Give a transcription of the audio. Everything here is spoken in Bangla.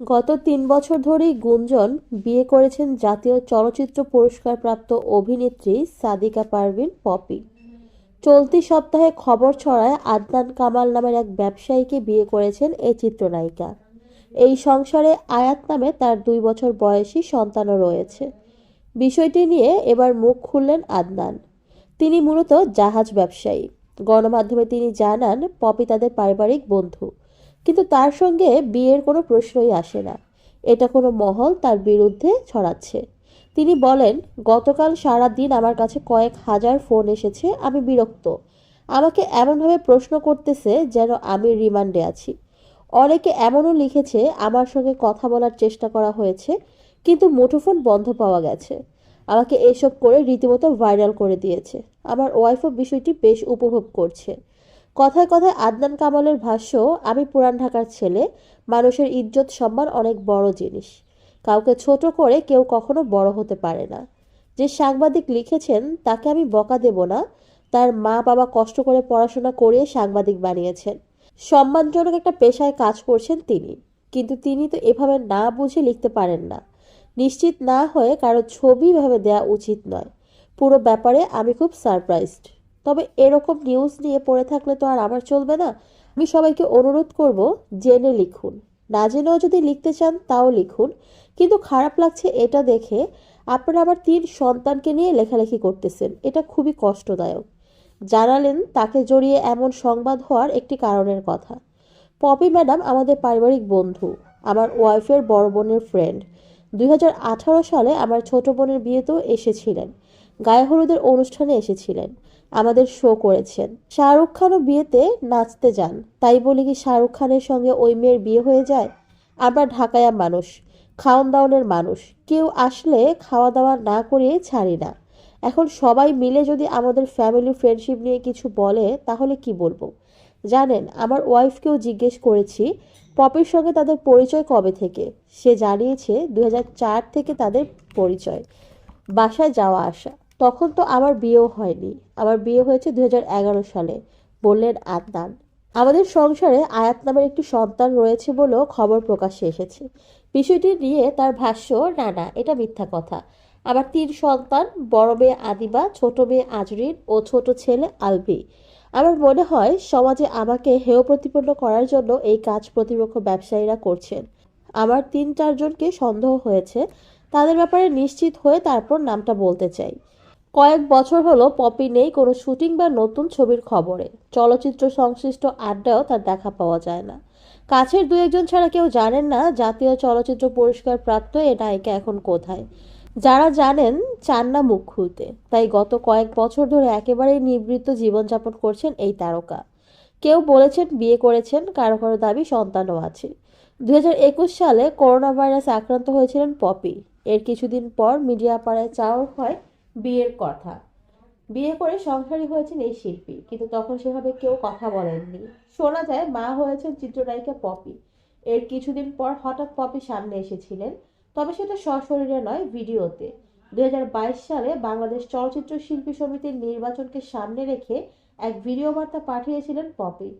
গত তিন বছর ধরেই গুঞ্জন বিয়ে করেছেন জাতীয় চলচ্চিত্র পুরস্কারপ্রাপ্ত অভিনেত্রী সাদিকা পারভিন পপি। চলতি সপ্তাহে খবর ছড়ায় আদনান কামাল নামের এক ব্যবসায়ীকে বিয়ে করেছেন এই চিত্রনায়িকা। এই সংসারে আয়াত নামে তার দুই বছর বয়সী সন্তানও রয়েছে। বিষয়টি নিয়ে এবার মুখ খুললেন আদনান। তিনি মূলত জাহাজ ব্যবসায়ী। গণমাধ্যমে তিনি জানান, পপি তাদের পারিবারিক বন্ধু। কিন্তু তার সঙ্গে বিয়ের কোনো প্রশ্নই আসে না। এটা কোনো মহল তার বিরুদ্ধে ছড়াচ্ছে। তিনি বলেন, গতকাল সারা দিন আমার কাছে কয়েক হাজার ফোন এসেছে, আমি বিরক্ত। আমাকে এমনভাবে প্রশ্ন করতেছে যেন আমি রিমান্ডে আছি। অনেকে এমনও লিখেছে, আমার সঙ্গে কথা বলার চেষ্টা করা হয়েছে, কিন্তু মুঠোফোন বন্ধ পাওয়া গেছে। আমাকে এসব করে রীতিমতো ভাইরাল করে দিয়েছে। আমার ওয়াইফও বিষয়টি বেশ উপভোগ করছে। কথায় কথায় আদনান কামালের ভাষ্য, আমি পুরান ঢাকার ছেলে, মানুষের ইজ্জত, সম্মান অনেক বড় জিনিস। কাউকে ছোট করে কেউ কখনো বড় হতে পারে না। যে সাংবাদিক লিখেছেন, তাকে আমি বকা দেব না। তার মা বাবা কষ্ট করে পড়াশোনা করিয়ে সাংবাদিক বানিয়েছেন। সম্মানজনক একটা পেশায় কাজ করছেন তিনি। কিন্তু তিনি তো এভাবে না বুঝে লিখতে পারেন না। নিশ্চিত না হয়ে কারও ছবি ভাবে দেওয়া উচিত নয়। পুরো ব্যাপারে আমি খুব সারপ্রাইজড। তবে এরকম নিউজ নিয়ে পড়ে থাকলে তো আর আমার চলবে না। আমি সবাইকে অনুরোধ করব, জেনে লিখুন। না জেনেও যদি লিখতে চান, তাও লিখুন। কিন্তু খারাপ লাগছে এটা দেখে আপনারা আবার তিন সন্তানকে নিয়ে লেখালেখি করতেছেন। এটা খুবই কষ্টদায়ক। জানালেন তাকে জড়িয়ে এমন সংবাদ হওয়ার একটি কারণের কথা। পপি ম্যাডাম আমাদের পারিবারিক বন্ধু, আমার ওয়াইফের বড় বোনের ফ্রেন্ড দুই হাজার আঠারো সালে আমার ছোট বোনের বিয়েতেও এসেছিলেন। গায়ে হলুদের অনুষ্ঠানে এসেছিলেন। আমাদের শো করেছেন। শাহরুখ খানও বিয়েতে নাচতে যান। তাই বলি কি শাহরুখ খানের সঙ্গে ওই মেয়ের বিয়ে হয়ে যায়? আমরা ঢাকায়া মানুষ, খাওন দাওনের মানুষ। কেউ আসলে খাওয়া দাওয়া না করিয়ে ছাড়ি না। এখন সবাই মিলে যদি আমাদের ফ্যামিলি ফ্রেন্ডশিপ নিয়ে কিছু বলে, তাহলে কি বলব? জানেন, আমার ওয়াইফকেও জিজ্ঞেস করেছি, পপির সঙ্গে তাদের পরিচয় কবে থেকে? সে জানিয়েছে দুই হাজার চার থেকে তাদের পরিচয়। বাসায় যাওয়া আসা। তখন তো আমার বিয়েও হয়নি। আমার বিয়ে হয়েছে দুই হাজার এগারো সালে, বললেন আদনান। আমাদের সংসারে আয়াত নামের একটি সন্তান রয়েছে বলেও খবর প্রকাশ্যে এসেছে। বিষয়টি নিয়ে তার ভাষ্য, না না, এটা মিথ্যা কথা। আমার তিন সন্তান, বড় মেয়ে আদিবা ছোট মেয়ে আজরিন ও ছোট ছেলে আলবি। আমার মনে হয় সমাজে আমাকে হেয় প্রতিপন্ন করার জন্য এই কাজ প্রতিপক্ষ ব্যবসায়ীরা করছেন। আমার তিন চারজনকে সন্দেহ হয়েছে। তাদের ব্যাপারে নিশ্চিত হয়ে তারপর নামটা বলতে চাই। কয়েক বছর হলো পপি নেই কোনো শুটিং বা নতুন ছবির খবরে। চলচ্চিত্র সংশ্লিষ্ট আড্ডাও তার দেখা পাওয়া যায় না। কাছের দু একজন ছাড়া কেউ জানেন না জাতীয় চলচ্চিত্র পুরস্কার প্রাপ্ত এ নায়িকা এখন কোথায়। যারা জানেন, চান না মুখ খুলতে। তাই গত কয়েক বছর ধরে একেবারেই নিবৃত্ত জীবনযাপন করছেন এই তারকা। কেউ বলেছেন বিয়ে করেছেন, কারও কারও দাবি সন্তানও আছে। দু হাজার একুশ সালে করোনা ভাইরাস আক্রান্ত হয়েছিলেন পপি। এর কিছুদিন পর মিডিয়া পাড়ায় চাওয়া হয় বিয়ের কথা। বিয়ে করে সংসারী হয়েছেন এই শিল্পী, কিন্তু তখন সেভাবে কেউ কথা বলেননি। শোনা যায়, মা হয়েছেন চিত্রনায়িকা পপি। এর কিছুদিন পর হঠাৎ পপি সামনে এসেছিলেন, তবে সেটা সশরীরে নয়, ভিডিওতে। দুই হাজার বাইশ সালে বাংলাদেশ চলচ্চিত্র শিল্পী সমিতির নির্বাচনকে সামনে রেখে এক ভিডিও বার্তা পাঠিয়েছিলেন পপি।